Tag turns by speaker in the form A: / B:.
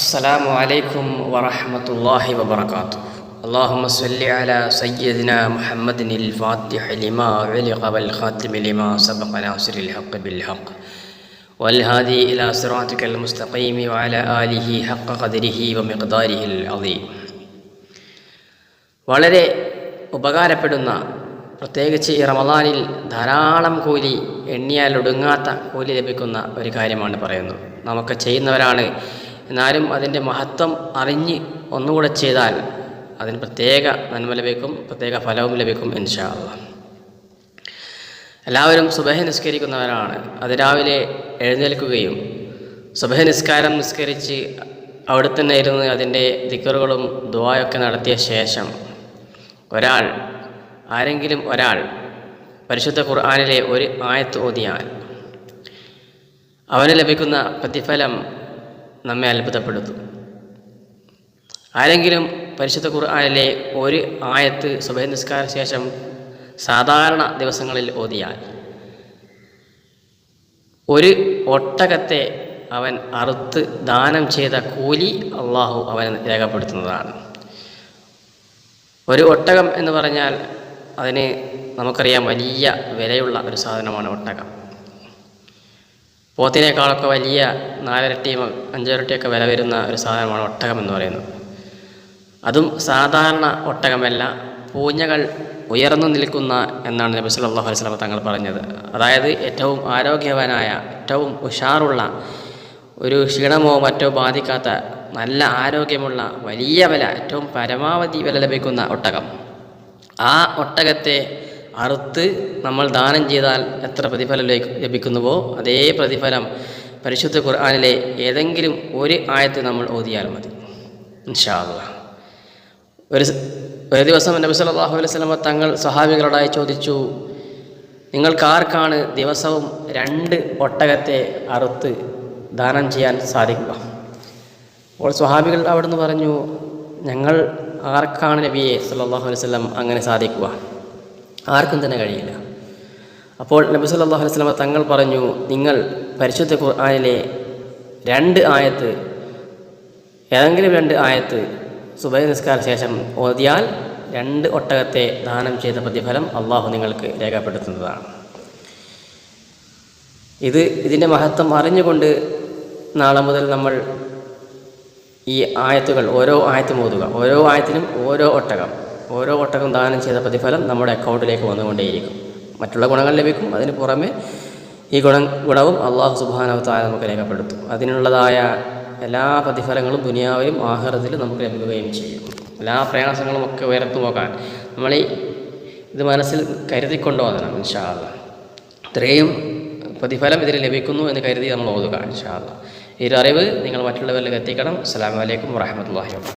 A: السلام عليكم ورحمة الله وبركاته اللهم صل على سيدنا محمد الفاتح لما علق والخاتم لما سبق ناصر الحق بالحق والهادي إلى صراطك المستقيم وعلى آله حق قدره ومقداره العظيم വളരെ ഉപകാരപ്പെടുന്ന പ്രത്യേകിച്ച് ഈ റമദാനിൽ ധാരാളം കൂലി എണ്ണിയാൽ ഒടുങ്ങാത്ത കൂലി ലഭിക്കുന്ന ഒരു കാര്യമാണ് പറയുന്നത് നമുക്ക് ചെയ്യുന്നവരാണ് എന്നാലും അതിന്റെ മഹത്വം അറിഞ്ഞ് ഒന്നുകൂടെ ചെയ്താൽ അതിന് പ്രത്യേക നന്മ ലഭിക്കും പ്രത്യേക ഫലവും ലഭിക്കും ഇൻഷാ അള്ളാ എല്ലാവരും സുബഹ നിസ്കരിക്കുന്നവരാണ്. അതിരാവിലെ എഴുന്നേൽക്കുകയും സുബഹ നിസ്കാരം നിസ്കരിച്ച് അവിടെ തന്നെ ഇരുന്ന് അതിന്റെ ദിക്കറുകളും ദുവായൊക്കെ നടത്തിയ ശേഷം ഒരാൾ ആരെങ്കിലും ഒരാൾ പരിശുദ്ധ ഖുർആാനിലെ ഒരു ആയത്ത് ഓതിയാൽ അവന് ലഭിക്കുന്ന പ്രതിഫലം നമ്മെ അത്ഭുതപ്പെടുത്തും. ആരെങ്കിലും പരിശുദ്ധ ഖുർആാനിലെ ഒരു ആയത്ത് സുബൈ നിസ്കാര ശേഷം സാധാരണ ദിവസങ്ങളിൽ ഓതിയാൽ ഒരു ഒട്ടകത്തെ അവൻ അറുത്ത് ദാനം ചെയ്ത കൂലി അള്ളാഹു അവൻ രേഖപ്പെടുത്തുന്നതാണ്. ഒരു ഒട്ടകം എന്ന് പറഞ്ഞാൽ അതിന് നമുക്കറിയാം വലിയ വിലയുള്ള ഒരു സാധനമാണ് ഒട്ടകം. പോത്തിനേക്കാളൊക്കെ വലിയ നാലിരട്ടിയും അഞ്ചരട്ടിയൊക്കെ വില വരുന്ന ഒരു സാധനമാണ് ഒട്ടകം എന്ന് പറയുന്നത്. അതും സാധാരണ ഒട്ടകമല്ല പൂഞ്ഞകൾ ഉയർന്നു നിൽക്കുന്ന എന്നാണ് നബി സല്ലല്ലാഹു അലൈഹി തങ്ങൾ പറഞ്ഞത്. അതായത് ഏറ്റവും ആരോഗ്യവാനായ ഏറ്റവും ഉഷാറുള്ള ഒരു ക്ഷീണമോ മറ്റോ ബാധിക്കാത്ത നല്ല ആരോഗ്യമുള്ള വലിയ വില ഏറ്റവും പരമാവധി വില ലഭിക്കുന്ന ഒട്ടകം. ആ ഒട്ടകത്തെ അറുത്ത് നമ്മൾ ദാനം ചെയ്താൽ എത്ര പ്രതിഫലം ലഭിക്കുന്നുവോ? അതേ പ്രതിഫലം പരിശുദ്ധ ഖുർആാനിലെ ഏതെങ്കിലും ഒരു ആയത്ത് നമ്മൾ ഓതിയാൽ മതി. ഇൻഷാല്ല ഒരു ഒരു ദിവസം നബി സല്ലല്ലാഹു അലൈഹി വസല്ലം തങ്ങൾ സഹാബികളോടായി ചോദിച്ചു നിങ്ങൾക്കാർക്കാണ് ദിവസവും രണ്ട് ഒട്ടകത്തെ അറുത്ത് ദാനം ചെയ്യാൻ സാധിക്കുക? അപ്പോൾ സ്വഹാബികൾ അവിടുന്ന് പറഞ്ഞു ഞങ്ങൾ ആർക്കാണ് നബിയെ സല്ലാഹു അലൈഹി വസല്ലം അങ്ങനെ സാധിക്കുക? ആർക്കും തന്നെ കഴിയില്ല. അപ്പോൾ നബി സല്ലല്ലാഹു അലൈഹി വസല്ലം തങ്ങൾ പറഞ്ഞു നിങ്ങൾ പരിശുദ്ധ ഖുർആാനിലെ രണ്ട് ആയത്ത് ഏതെങ്കിലും രണ്ട് ആയത്ത് സുബൈ നിസ്കാര ശേഷം ഓതിയാൽ രണ്ട് ഒട്ടകത്തെ ദാനം ചെയ്ത പ്രതിഫലം അള്ളാഹു നിങ്ങൾക്ക് രേഖപ്പെടുത്തുന്നതാണ്. ഇത് ഇതിന്റെ മഹത്വം അറിഞ്ഞുകൊണ്ട് നാളെ മുതൽ നമ്മൾ ഈ ആയത്തുകൾ ഓരോ ആയത്തും ഓതുക. ഓരോ ആയത്തിനും ഓരോ ഒട്ടകം. ഓരോ ഒട്ടകം ദാനം ചെയ്ത പ്രതിഫലം നമ്മുടെ അക്കൗണ്ടിലേക്ക് വന്നുകൊണ്ടേയിരിക്കും. മറ്റുള്ള ഗുണങ്ങൾ ലഭിക്കും. അതിന് പുറമെ ഈ ഗുണ ഗുണവും അള്ളാഹു സുബാനവത്തായ നമുക്ക് രേഖപ്പെടുത്തും. അതിനുള്ളതായ എല്ലാ പ്രതിഫലങ്ങളും ദുനിയാവിലും ആഹാരത്തിലും നമുക്ക് ലഭിക്കുകയും ചെയ്യും. എല്ലാ പ്രയാസങ്ങളും ഒക്കെ ഉയർത്തു പോകാൻ നമ്മൾ ഇത് മനസ്സിൽ കരുതിക്കൊണ്ടു വരണം ഇൻഷാല്ല ഇത്രയും പ്രതിഫലം ഇതിൽ ലഭിക്കുന്നു എന്ന് കരുതി നമ്മൾ ഓതുക ഇൻഷാല്ല ഈ ഒരു അറിവ് നിങ്ങൾ മറ്റുള്ളവരിലേക്ക് എത്തിക്കണം. അസ്സാം വലൈക്കും വാഹമത്തല്ലാഹി